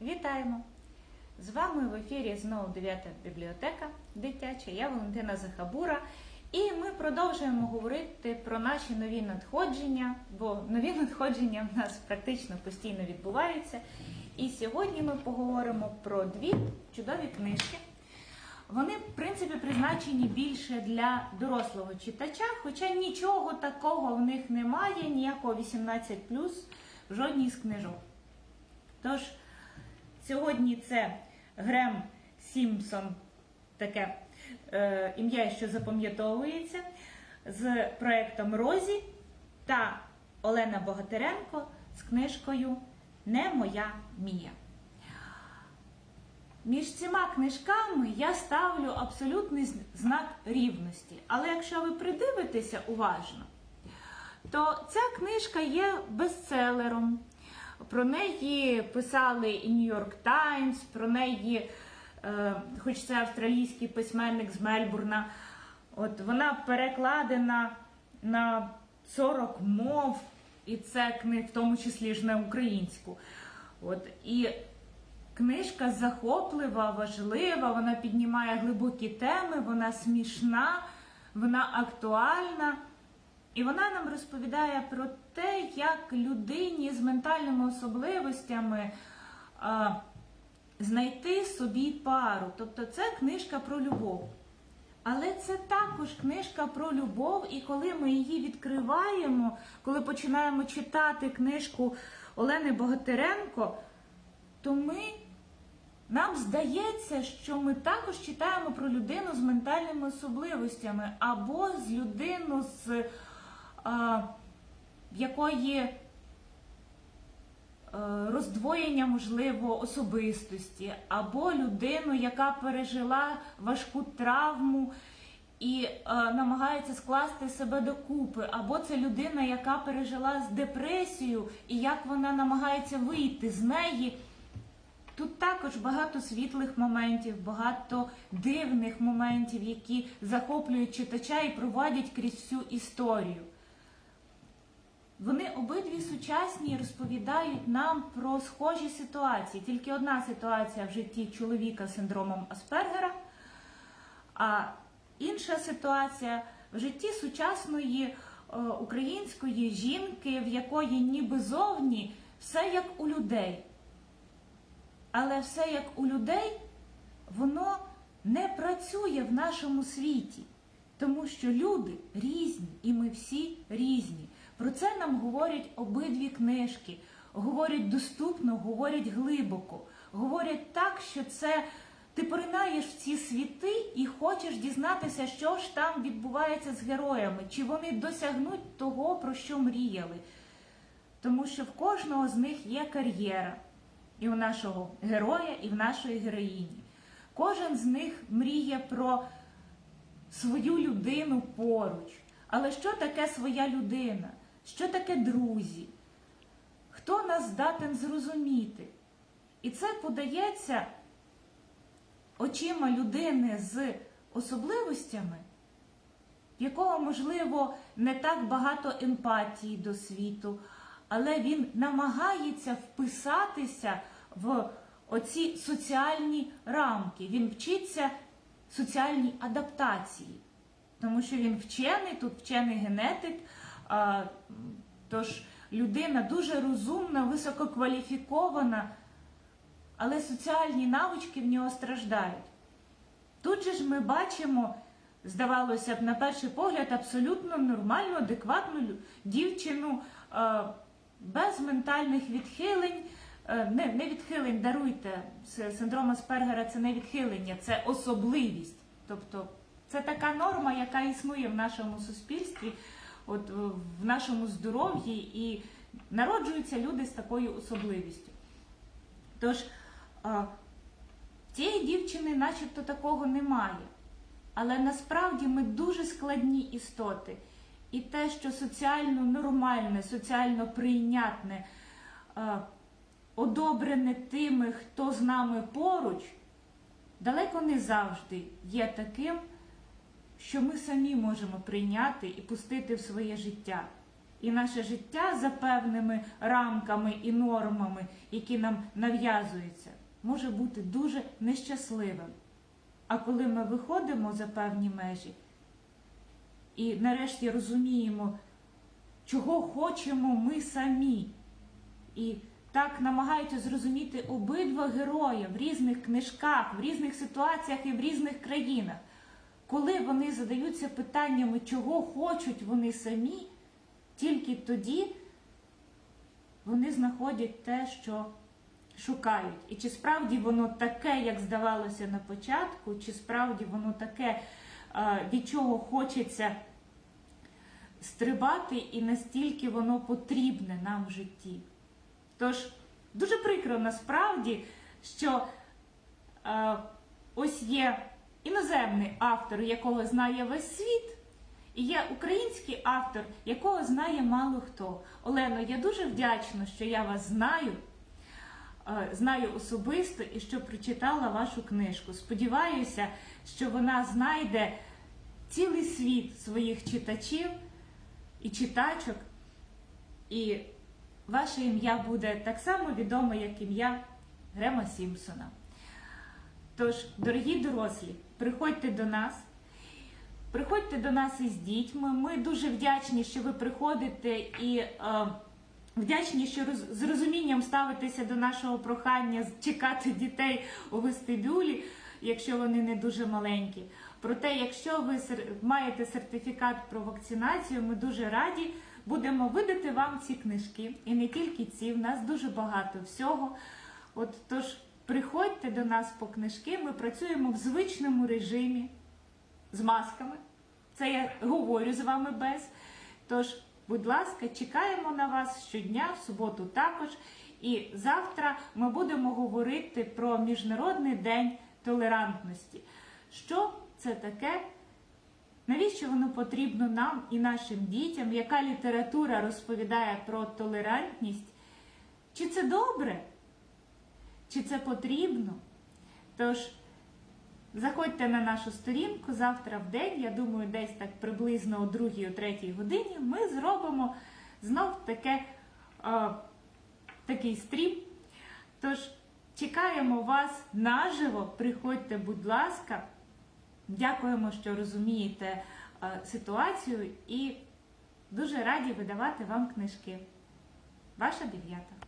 Вітаємо! З вами в ефірі знову 9 бібліотека дитяча. Я Валентина Захабура. І ми продовжуємо говорити про наші нові надходження, бо нові надходження в нас практично постійно відбуваються. І сьогодні ми поговоримо про дві чудові книжки. Вони, в принципі, призначені більше для дорослого читача, хоча нічого такого в них немає, ніякого 18 в жодній з книжок. Тож, сьогодні це Грем Сімпсон, таке е, ім'я, що запам'ятовується, з проєктом Розі та Олена Богатиренко з книжкою Не моя Мія. Між цими книжками я ставлю абсолютний знак рівності. Але якщо ви придивитеся уважно, то ця книжка є бестселером. Про неї писали і Нью-Йорк Таймс, про неї, е, хоч це австралійський письменник з Мельбурна, от вона перекладена на 40 мов, і це книга, в тому числі ж на українську. От, і книжка захоплива, важлива, вона піднімає глибокі теми, вона смішна, вона актуальна. І вона нам розповідає про те, як людині з ментальними особливостями а, знайти собі пару. Тобто це книжка про любов. Але це також книжка про любов, і коли ми її відкриваємо, коли починаємо читати книжку Олени Богатиренко, то ми, нам здається, що ми також читаємо про людину з ментальними особливостями, або з людину з а, в якої е, роздвоєння, можливо, особистості, або людину, яка пережила важку травму і е, намагається скласти себе докупи, або це людина, яка пережила з депресію, і як вона намагається вийти з неї. Тут також багато світлих моментів, багато дивних моментів, які захоплюють читача і проводять крізь всю історію. Вони обидві сучасні розповідають нам про схожі ситуації. Тільки одна ситуація в житті чоловіка з синдромом Аспергера, а інша ситуація в житті сучасної е, української жінки, в якої ніби зовні все як у людей. Але все як у людей, воно не працює в нашому світі, тому що люди різні, і ми всі різні. Про це нам говорять обидві книжки, говорять доступно, говорять глибоко, говорять так, що це ти поринаєш в ці світи і хочеш дізнатися, що ж там відбувається з героями, чи вони досягнуть того, про що мріяли. Тому що в кожного з них є кар'єра, і у нашого героя, і в нашої героїні. Кожен з них мріє про свою людину поруч. Але що таке своя людина? Що таке друзі? Хто нас здатен зрозуміти? І це подається очима людини з особливостями, в якого, можливо, не так багато емпатії до світу, але він намагається вписатися в оці соціальні рамки. Він вчиться соціальній адаптації, тому що він вчений, тут вчений генетик. Тож людина дуже розумна, висококваліфікована, але соціальні навички в нього страждають. Тут же ж ми бачимо, здавалося б, на перший погляд, абсолютно нормальну, адекватну дівчину без ментальних відхилень. Не не відхилень, даруйте, синдром Аспергера це не відхилення, це особливість. Тобто це така норма, яка існує в нашому суспільстві от в нашому здоров'ї і народжуються люди з такою особливістю. Тож, цієї дівчини начебто такого немає. Але насправді ми дуже складні істоти. І те, що соціально нормальне, соціально прийнятне, одобрене тими, хто з нами поруч, далеко не завжди є таким що ми самі можемо прийняти і пустити в своє життя. і наше життя за певними рамками і нормами, які нам нав'язуються, може бути дуже нещасливим. А коли ми виходимо за певні межі і нарешті розуміємо, чого хочемо ми самі, і так намагаються зрозуміти обидва герої в різних книжках, в різних ситуаціях і в різних країнах, коли вони задаються питаннями, чого хочуть вони самі, тільки тоді вони знаходять те, що шукають. І чи справді воно таке, як здавалося на початку, чи справді воно таке, е, від чого хочеться стрибати, і настільки воно потрібне нам в житті. Тож, дуже прикро насправді, що е, ось є іноземний автор, якого знає весь світ, і є український автор, якого знає мало хто. Олено, я дуже вдячна, що я вас знаю, е, знаю особисто і що прочитала вашу книжку. Сподіваюся, що вона знайде цілий світ своїх читачів і читачок, і ваше ім'я буде так само відоме, як ім'я Грема Сімпсона. Тож, дорогі дорослі, приходьте до нас. Приходьте до нас із дітьми. Ми дуже вдячні, що ви приходите і е, вдячні, що роз, з розумінням ставитеся до нашого прохання чекати дітей у вестибюлі, якщо вони не дуже маленькі. Проте, якщо ви маєте сертифікат про вакцинацію, ми дуже раді будемо видати вам ці книжки. І не тільки ці, в нас дуже багато всього. От тож приходьте до нас по книжки. Ми працюємо в звичному режимі з масками. Це я говорю з вами без. Тож, будь ласка, чекаємо на вас щодня, в суботу також. І завтра ми будемо говорити про Міжнародний день толерантності. Що це таке? Навіщо воно потрібно нам і нашим дітям? Яка література розповідає про толерантність? Чи це добре? Чи це потрібно? Тож, Заходьте на нашу сторінку завтра в день. Я думаю, десь так приблизно о 2-3 годині ми зробимо знов таке, е, такий стрім. Тож чекаємо вас наживо. Приходьте, будь ласка. Дякуємо, що розумієте е, ситуацію і дуже раді видавати вам книжки. Ваша дев'ята.